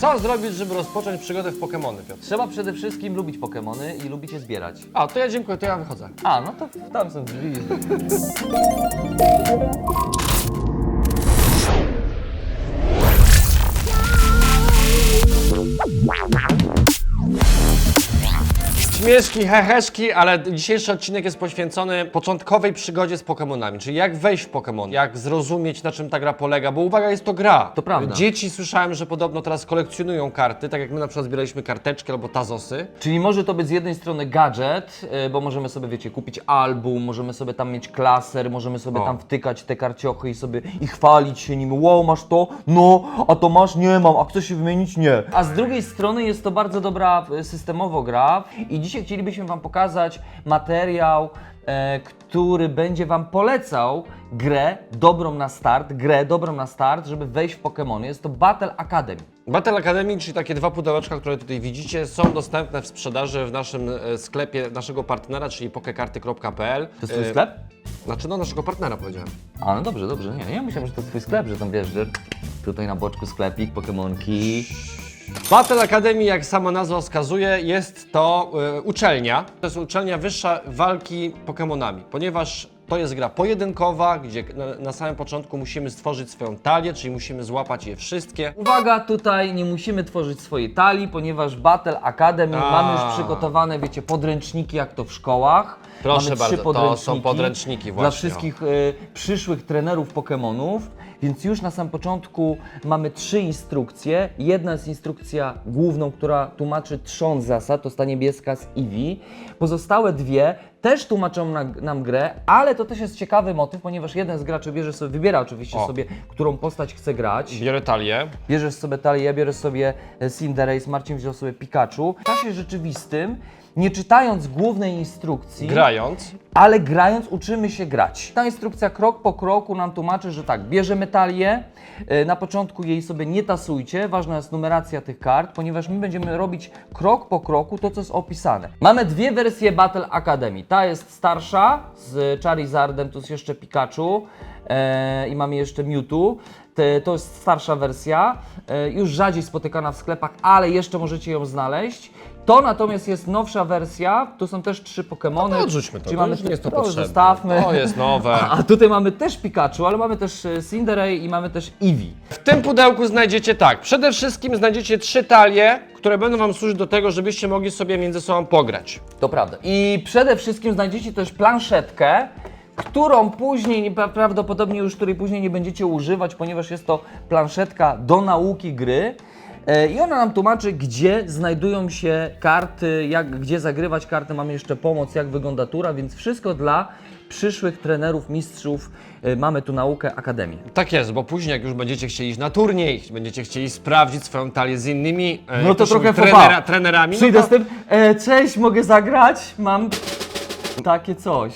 Co zrobić, żeby rozpocząć przygodę w Pokémony, Piotr? Trzeba przede wszystkim lubić Pokemony i lubić je zbierać. A, to ja dziękuję, to ja wychodzę. A, no to tam są drzwi. Śmieszki, heheszki, ale dzisiejszy odcinek jest poświęcony początkowej przygodzie z Pokémonami, czyli jak wejść w Pokémon, jak zrozumieć na czym ta gra polega, bo uwaga, jest to gra. To prawda. Dzieci słyszałem, że podobno teraz kolekcjonują karty, tak jak my na przykład zbieraliśmy karteczki albo tazosy. Czyli może to być z jednej strony gadżet, y, bo możemy sobie, wiecie, kupić album, możemy sobie tam mieć klaser, możemy sobie O. tam wtykać te karciochy i sobie i chwalić się nim. Wow, masz to? No, a to masz? Nie mam. A chcesz się wymienić? Nie. A z drugiej strony jest to bardzo dobra y, systemowo gra i dzisiaj chcielibyśmy Wam pokazać materiał, e, który będzie Wam polecał grę dobrą na start, grę dobrą na start, żeby wejść w Pokémony. Jest to Battle Academy. Battle Academy, czyli takie dwa pudełeczka, które tutaj widzicie, są dostępne w sprzedaży w naszym e, sklepie naszego partnera, czyli pokekarty.pl. To jest Twój E, sklep? Znaczy, no naszego partnera powiedziałem. A, no dobrze, dobrze. Nie, ja myślałem, że to twój sklep, że tam wiesz, że tutaj na boczku sklepik, pokemonki. Battle Academy, jak sama nazwa wskazuje, jest to e, uczelnia. To jest uczelnia wyższa walki Pokémonami, ponieważ to jest gra pojedynkowa, gdzie na, na samym początku musimy stworzyć swoją talię, czyli musimy złapać je wszystkie. Uwaga, tutaj nie musimy tworzyć swojej talii, ponieważ Battle Academy A. mamy już przygotowane, wiecie, podręczniki jak to w szkołach. Proszę mamy bardzo, trzy to są podręczniki podręczniki Dla właśnie, wszystkich y, przyszłych trenerów Pokémonów. Więc już na samym początku mamy trzy instrukcje. Jedna jest instrukcja główną, która tłumaczy trząs zasad, to jest ta niebieska z Eevee. Pozostałe dwie też tłumaczą na, nam grę, ale to też jest ciekawy motyw, ponieważ jeden z graczy bierze sobie, wybiera oczywiście O. sobie, którą postać chce grać. Biorę talię. Bierzesz sobie talię, ja biorę sobie e, Cinderace, Marcin wziął sobie Pikachu. W czasie rzeczywistym, nie czytając głównej instrukcji, Grając. ale grając uczymy się grać. Ta instrukcja krok po kroku nam tłumaczy, że tak, bierzemy talię, e, na początku jej sobie nie tasujcie, ważna jest numeracja tych kart, ponieważ my będziemy robić krok po kroku to, co jest opisane. Mamy dwie wersje Battle Academy. Ta jest starsza z Charizardem, tu jest jeszcze Pikachu e, i mamy jeszcze Mewtwo. To jest starsza wersja, e, już rzadziej spotykana w sklepach, ale jeszcze możecie ją znaleźć. To natomiast jest nowsza wersja, tu są też trzy Pokémony. No to odrzućmy to, to mamy już nie jest to potrzebne. Zostawmy. To jest nowe. A, a tutaj mamy też Pikachu, ale mamy też e, Cinderay i mamy też Eevee. W tym pudełku znajdziecie tak, przede wszystkim znajdziecie trzy talie, które będą Wam służyć do tego, żebyście mogli sobie między sobą pograć. To prawda. I przede wszystkim znajdziecie też planszetkę, którą później, nie- pra- prawdopodobnie już której później nie będziecie używać, ponieważ jest to planszetka do nauki gry. E, I ona nam tłumaczy, gdzie znajdują się karty, jak, gdzie zagrywać karty. Mamy jeszcze pomoc, jak wygląda tura, więc wszystko dla przyszłych trenerów, mistrzów. E, Mamy tu naukę Akademii. Tak jest, bo później jak już będziecie chcieli iść na turniej, będziecie chcieli sprawdzić swoją talię z innymi e, No to trochę trenera, trenerami, Przyjdę no z tym, e, cześć, mogę zagrać? Mam takie coś.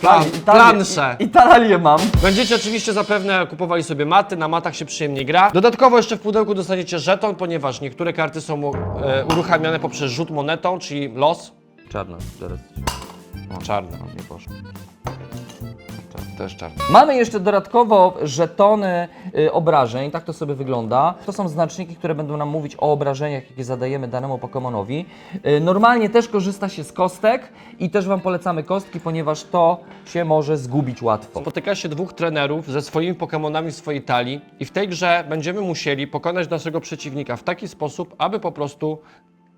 Plan- Italię- plansze. I- Italię mam. Będziecie oczywiście zapewne kupowali sobie maty, na matach się przyjemnie gra. Dodatkowo jeszcze w pudełku dostaniecie żeton, ponieważ niektóre karty są e, uruchamiane poprzez rzut monetą, czyli los. Czarna, zaraz. Czarne. Nie poszło. Też czarne. Mamy jeszcze dodatkowo żetony y, obrażeń, tak to sobie wygląda. To są znaczniki, które będą nam mówić o obrażeniach, jakie zadajemy danemu Pokemonowi. Y, normalnie też korzysta się z kostek i też Wam polecamy kostki, ponieważ to się może zgubić łatwo. Spotyka się dwóch trenerów ze swoimi Pokemonami w swojej talii i w tej grze będziemy musieli pokonać naszego przeciwnika w taki sposób, aby po prostu,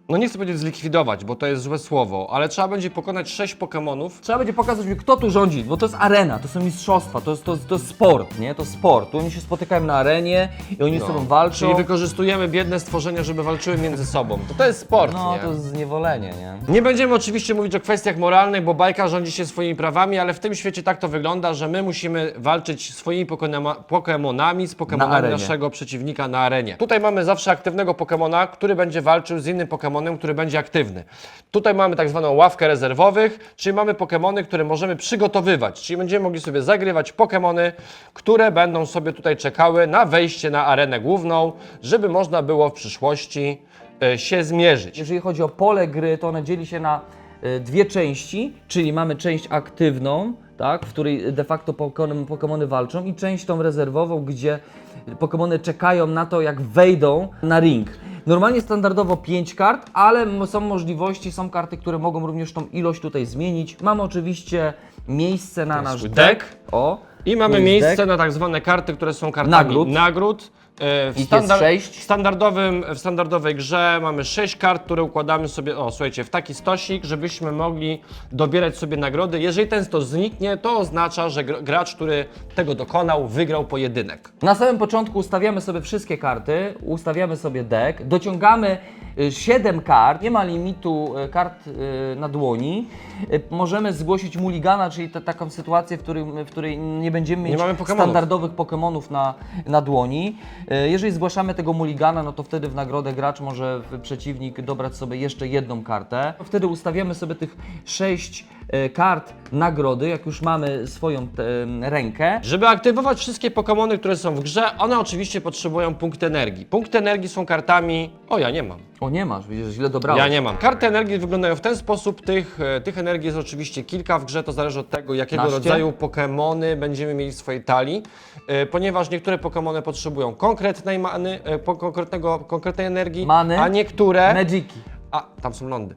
no nie chcę powiedzieć zlikwidować, bo to jest złe słowo, ale trzeba będzie pokonać sześć Pokemonów. Trzeba będzie pokazać, kto tu rządzi, bo to jest arena, to są mistrzostwa, to jest, to, to jest sport, nie? To sport. Tu oni się spotykają na arenie i oni z sobą walczą. Czyli wykorzystujemy biedne stworzenia, żeby walczyły między sobą. To, to jest sport, No, nie? to jest zniewolenie, nie? Nie będziemy oczywiście mówić o kwestiach moralnych, bo bajka rządzi się swoimi prawami, ale w tym świecie tak to wygląda, że my musimy walczyć swoimi pokonema- Pokemonami z Na Pokemonami arenie. naszego przeciwnika na arenie. Tutaj mamy zawsze aktywnego Pokemona, który będzie walczył z innym Pokemonem, który będzie aktywny. Tutaj mamy tak zwaną ławkę rezerwowych, czyli mamy Pokemony, które możemy przygotowywać, czyli będziemy mogli sobie zagrywać Pokemony, które będą sobie tutaj czekały na wejście na arenę główną, żeby można było w przyszłości e, się zmierzyć. Jeżeli chodzi o pole gry, to one dzieli się na e, dwie części, czyli mamy część aktywną, tak, w której de facto Pokemony walczą i część tą rezerwową, gdzie Pokémony czekają na to, jak wejdą na ring. Normalnie standardowo 5 kart, ale są możliwości, są karty, które mogą również tą ilość tutaj zmienić. Mamy oczywiście miejsce na nasz deck. deck. O, I mamy jest miejsce deck. na tak zwane karty, które są kartami Nagród. nagród. W, Ich jest sześć. w, standardowym, w standardowej grze mamy 6 kart, które układamy sobie, o słuchajcie, w taki stosik, żebyśmy mogli dobierać sobie nagrody. Jeżeli ten stos zniknie, to oznacza, że gr- gracz, który tego dokonał, wygrał pojedynek. Na samym początku ustawiamy sobie wszystkie karty, ustawiamy sobie deck, dociągamy 7 kart, nie ma limitu y, kart y, na dłoni. Y, Możemy zgłosić mulligana, czyli ta, taką sytuację, w, którym, w której nie będziemy mieć mamy Pokemonów. standardowych Pokemonów na, na dłoni. Y, Jeżeli zgłaszamy tego mulligana, no to wtedy w nagrodę gracz może w- przeciwnik dobrać sobie jeszcze jedną kartę. Wtedy ustawiamy sobie tych 6 kart nagrody, jak już mamy swoją rękę. Żeby aktywować wszystkie Pokémony, które są w grze, one oczywiście potrzebują punkt energii. Punkty energii są kartami... O, ja nie mam. O nie masz, widzisz, źle dobrałeś. Ja nie mam. Karty energii wyglądają w ten sposób. Tych, e, tych energii jest oczywiście kilka w grze, to zależy od tego, jakiego Naście? rodzaju Pokémony będziemy mieli w swojej talii. E, Ponieważ niektóre Pokémony potrzebują konkretnej many, e, po- konkretnego, konkretnej energii, Many? a niektóre... Magiki. A, tam są lądy.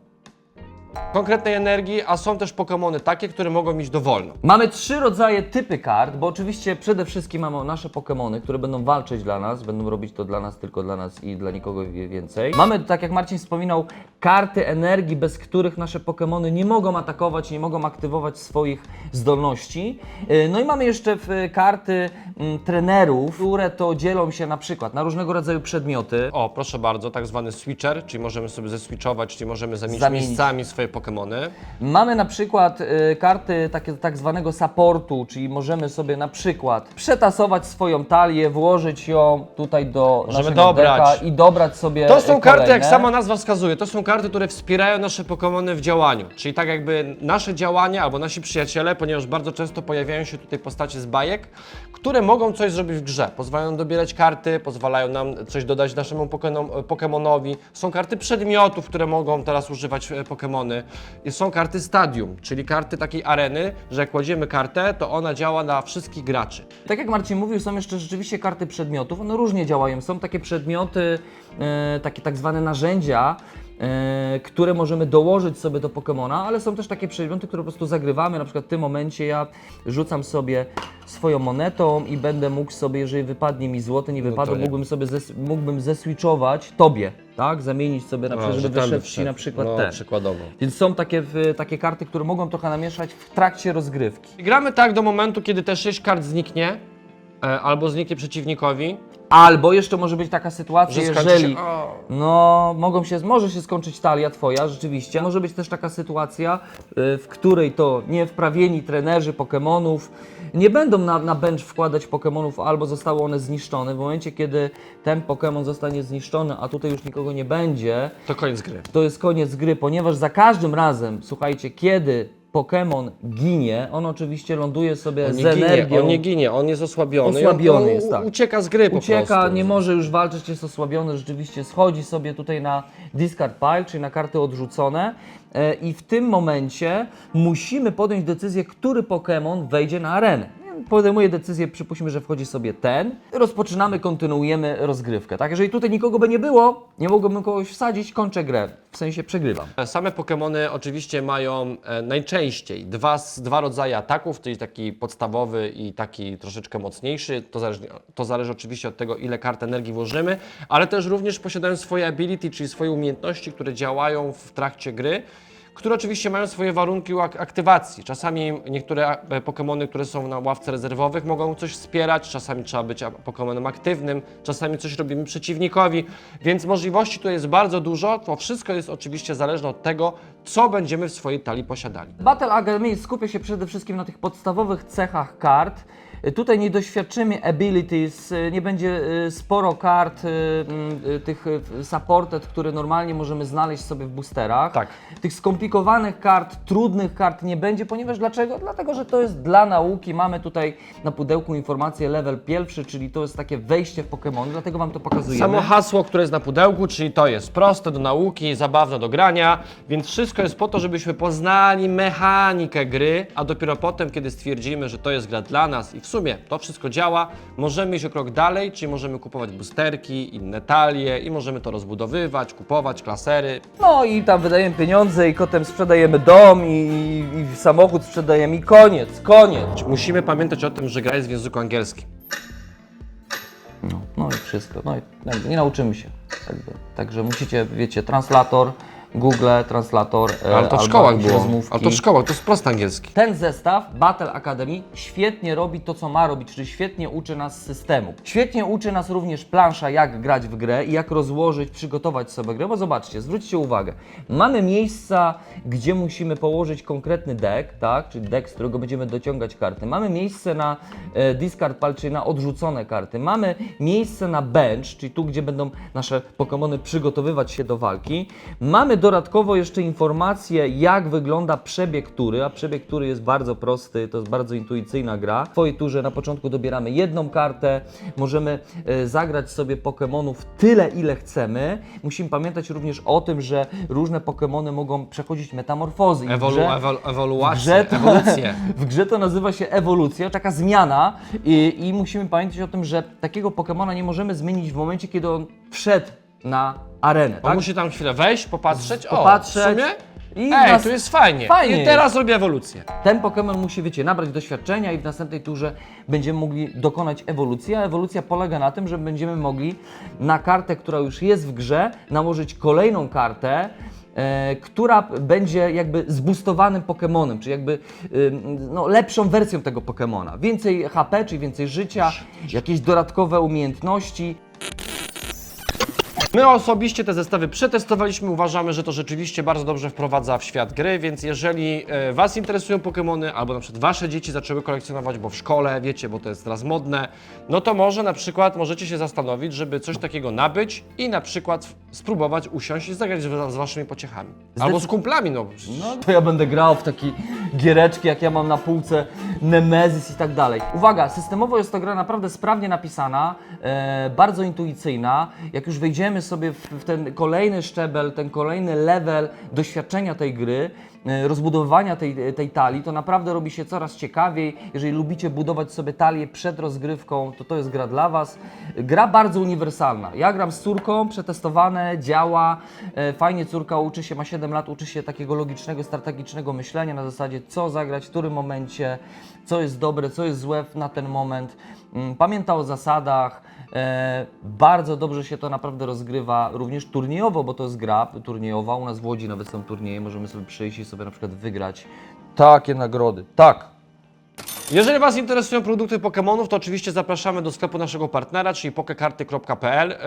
Konkretnej energii, a są też Pokémony takie, które mogą mieć dowolną. Mamy trzy rodzaje typy kart, bo oczywiście przede wszystkim mamy nasze Pokémony, które będą walczyć dla nas, będą robić to dla nas, tylko dla nas i dla nikogo więcej. Mamy, tak jak Marcin wspominał, karty energii, bez których nasze Pokémony nie mogą atakować, nie mogą aktywować swoich zdolności. Yy, No i mamy jeszcze w, karty mm, trenerów, które to dzielą się na przykład na różnego rodzaju przedmioty. O, proszę bardzo, tak zwany switcher, czyli możemy sobie zeswitchować, czyli możemy zamienić, Zamienić. miejscami swoje Pokémony. Mamy na przykład y, karty takie, tak zwanego supportu, czyli możemy sobie na przykład przetasować swoją talię, włożyć ją tutaj do Możemy naszego dobrać. deka i dobrać sobie To są y, karty, jak kolejne. sama nazwa wskazuje, to są karty, które wspierają nasze Pokémony w działaniu. Czyli tak jakby nasze działania albo nasi przyjaciele, ponieważ bardzo często pojawiają się tutaj postacie z bajek, które mogą coś zrobić w grze. Pozwalają nam dobierać karty, pozwalają nam coś dodać naszemu Pokeno- Pokemonowi. Są karty przedmiotów, które mogą teraz używać e, Pokemony. I są karty stadium, czyli karty takiej areny, że jak kładziemy kartę, to ona działa na wszystkich graczy. Tak jak Marcin mówił, są jeszcze rzeczywiście karty przedmiotów, one różnie działają. Są takie przedmioty, e, takie tak zwane narzędzia, które możemy dołożyć sobie do Pokemona, ale są też takie przedmioty, które po prostu zagrywamy. Na przykład w tym momencie ja rzucam sobie swoją monetą i będę mógł sobie, jeżeli wypadnie mi złoty, nie wypadło, No nie. mógłbym sobie zes- mógłbym zeswitchować tobie, tak? Zamienić sobie na przykład, że żeby wyszedł ci na przykład no, ten. przykładowo. Więc są takie, w- takie karty, które mogą trochę namieszać w trakcie rozgrywki. Gramy tak do momentu, kiedy te 6 kart zniknie, e, albo zniknie przeciwnikowi, Albo jeszcze może być taka sytuacja, że skończy jeżeli się... O. no mogą się, może się skończyć talia twoja, rzeczywiście. Może być też taka sytuacja, y, w której to niewprawieni trenerzy Pokemonów nie będą na, na bench wkładać Pokemonów, albo zostały one zniszczone. W momencie, kiedy ten Pokemon zostanie zniszczony, a tutaj już nikogo nie będzie, To koniec gry. to jest koniec gry, ponieważ za każdym razem, słuchajcie, kiedy Pokémon ginie, on oczywiście ląduje sobie On z nie, ginie, energią. on nie ginie, on jest osłabiony. Osłabiony on, jest, tak. Ucieka z gry po ucieka, prostu. nie może już walczyć, jest osłabiony, rzeczywiście schodzi sobie tutaj na discard pile, czyli na karty odrzucone. E, I w tym momencie musimy podjąć decyzję, który Pokémon wejdzie na arenę. Podejmuję decyzję, przypuśćmy, że wchodzi sobie ten. Rozpoczynamy, kontynuujemy rozgrywkę. Tak, jeżeli tutaj nikogo by nie było, nie mogłbym kogoś wsadzić, kończę grę. W sensie przegrywam. Same Pokémony oczywiście mają e, najczęściej dwa, dwa rodzaje ataków, czyli taki podstawowy i taki troszeczkę mocniejszy. To zależy, to zależy oczywiście od tego, ile kart energii włożymy, ale też również posiadają swoje ability, czyli swoje umiejętności, które działają w trakcie gry. Które oczywiście mają swoje warunki ak- aktywacji. Czasami niektóre e, Pokémony, które są na ławce rezerwowych, mogą coś wspierać, czasami trzeba być Pokémonem aktywnym, czasami coś robimy przeciwnikowi, więc możliwości tu jest bardzo dużo. To wszystko jest oczywiście zależne od tego, co będziemy w swojej talii posiadali. Battle Academy skupia się przede wszystkim na tych podstawowych cechach kart. Tutaj nie doświadczymy abilities, y, nie będzie y, sporo kart y, tych supported, które normalnie możemy znaleźć sobie w boosterach. Tak. Tych skomplikowanych kart, trudnych kart nie będzie, ponieważ dlaczego? Dlatego, że to jest dla nauki. Mamy tutaj na pudełku informację level pierwszy, czyli to jest takie wejście w Pokémon, dlatego Wam to pokazujemy. Samo hasło, które jest na pudełku, czyli to jest proste do nauki, zabawne do grania, więc wszystko jest po to, żebyśmy poznali mechanikę gry, a dopiero potem, kiedy stwierdzimy, że to jest gra dla nas i w sumie to wszystko działa. Możemy iść o krok dalej, czyli możemy kupować boosterki, inne talie i możemy to rozbudowywać, kupować klasery. No i tam wydajemy pieniądze i potem sprzedajemy dom i, i, i samochód sprzedajemy i koniec, koniec. Musimy pamiętać o tym, że gra jest w języku angielskim. No, no i wszystko. No i nie nauczymy się. Jakby. Także musicie, wiecie, translator, Google, translator, e, Ale to w szkołach było. rozmówki. Ale to w szkołach, to jest prosty angielski. Ten zestaw Battle Academy świetnie robi to, co ma robić, czyli świetnie uczy nas systemu. Świetnie uczy nas również plansza, jak grać w grę i jak rozłożyć, przygotować sobie grę, bo zobaczcie, zwróćcie uwagę, mamy miejsca, gdzie musimy położyć konkretny deck, tak, czyli deck, z którego będziemy dociągać karty. Mamy miejsce na e, discard pile, czyli na odrzucone karty. Mamy miejsce na bench, czyli tu, gdzie będą nasze Pokémony przygotowywać się do walki. Mamy dodatkowo jeszcze informacje, jak wygląda przebieg tury, a przebieg tury jest bardzo prosty, to jest bardzo intuicyjna gra. W twojej turze na początku dobieramy jedną kartę, możemy e, zagrać sobie Pokémonów tyle, ile chcemy. Musimy pamiętać również o tym, że różne Pokémony mogą przechodzić metamorfozy. W Ewolu, grze- ewol, w ewoluację, grze, to, w grze to nazywa się ewolucja, taka zmiana i, i musimy pamiętać o tym, że takiego Pokemona nie możemy zmienić w momencie, kiedy on wszedł na arenę, On tak? musi tam chwilę wejść, popatrzeć, Popatrzeć o, w sumie, i ej, nas- tu jest fajnie. fajnie I teraz robię ewolucję. Ten Pokémon musi, wiecie, nabrać doświadczenia i w następnej turze będziemy mogli dokonać ewolucji, a ewolucja polega na tym, że będziemy mogli na kartę, która już jest w grze, nałożyć kolejną kartę, e, która będzie jakby zbustowanym Pokémonem, czyli jakby ym, no, lepszą wersją tego Pokémona. Więcej HP, czyli więcej życia, jakieś dodatkowe umiejętności. My osobiście te zestawy przetestowaliśmy, uważamy, że to rzeczywiście bardzo dobrze wprowadza w świat gry, więc jeżeli e, Was interesują Pokémony, albo na przykład Wasze dzieci zaczęły kolekcjonować, bo w szkole, wiecie, bo to jest teraz modne, no to może na przykład możecie się zastanowić, żeby coś takiego nabyć i na przykład spróbować usiąść i zagrać z, Waszymi pociechami. Albo z kumplami, no. No to ja będę grał w takie giereczki, jak ja mam na półce Nemesis i tak dalej. Uwaga, systemowo jest to gra naprawdę sprawnie napisana, e, bardzo intuicyjna. Jak już wejdziemy sobie w, ten kolejny szczebel, ten kolejny level doświadczenia tej gry, e, rozbudowywania tej, tej talii, to naprawdę robi się coraz ciekawiej. Jeżeli lubicie budować sobie talię przed rozgrywką, to to jest gra dla Was. Gra bardzo uniwersalna. Ja gram z córką, przetestowane, działa. E, Fajnie córka uczy się, ma 7 lat, uczy się takiego logicznego, strategicznego myślenia na zasadzie co zagrać, w którym momencie, co jest dobre, co jest złe na ten moment. Mm, Pamięta o zasadach. E, bardzo dobrze się to naprawdę rozgrywa, również turniejowo, bo to jest gra turniejowa. U nas w Łodzi nawet są turnieje, możemy sobie przyjść i sobie na przykład wygrać takie nagrody. Tak, Jeżeli Was interesują produkty Pokémonów, to oczywiście zapraszamy do sklepu naszego partnera, czyli pokekarty.pl. E,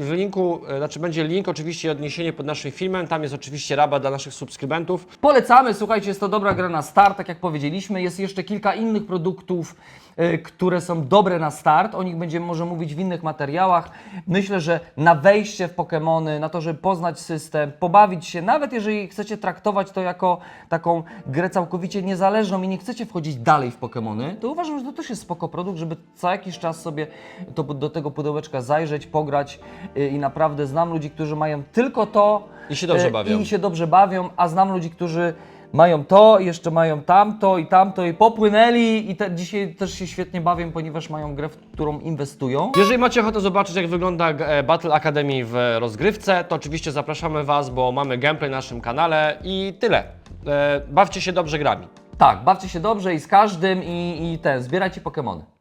W, linku, e, znaczy będzie link, oczywiście odniesienie pod naszym filmem. Tam jest oczywiście rabat dla naszych subskrybentów. Polecamy, słuchajcie, jest to dobra gra na start, tak jak powiedzieliśmy. Jest jeszcze kilka innych produktów, y, które są dobre na start. O nich będziemy może mówić w innych materiałach. Myślę, że na wejście w Pokémony, na to, żeby poznać system, pobawić się, nawet jeżeli chcecie traktować to jako taką grę całkowicie niezależną i nie chcecie wchodzić dalej w Pokémony, to uważam, że to też jest spoko produkt, żeby co jakiś czas sobie to, do tego pudełeczka zajrzeć, pograć y, i naprawdę znam ludzi, którzy mają tylko to I się dobrze y, bawią. I się dobrze bawią, a znam ludzi, którzy mają to, jeszcze mają tamto i tamto i popłynęli i te, dzisiaj też się świetnie bawią, ponieważ mają grę, w którą inwestują. Jeżeli macie ochotę zobaczyć, jak wygląda e, Battle Academy w rozgrywce, to oczywiście zapraszamy Was, bo mamy gameplay na naszym kanale i tyle. E, Bawcie się dobrze grami. Tak, bawcie się dobrze i z każdym i, i ten, zbierajcie Pokemony.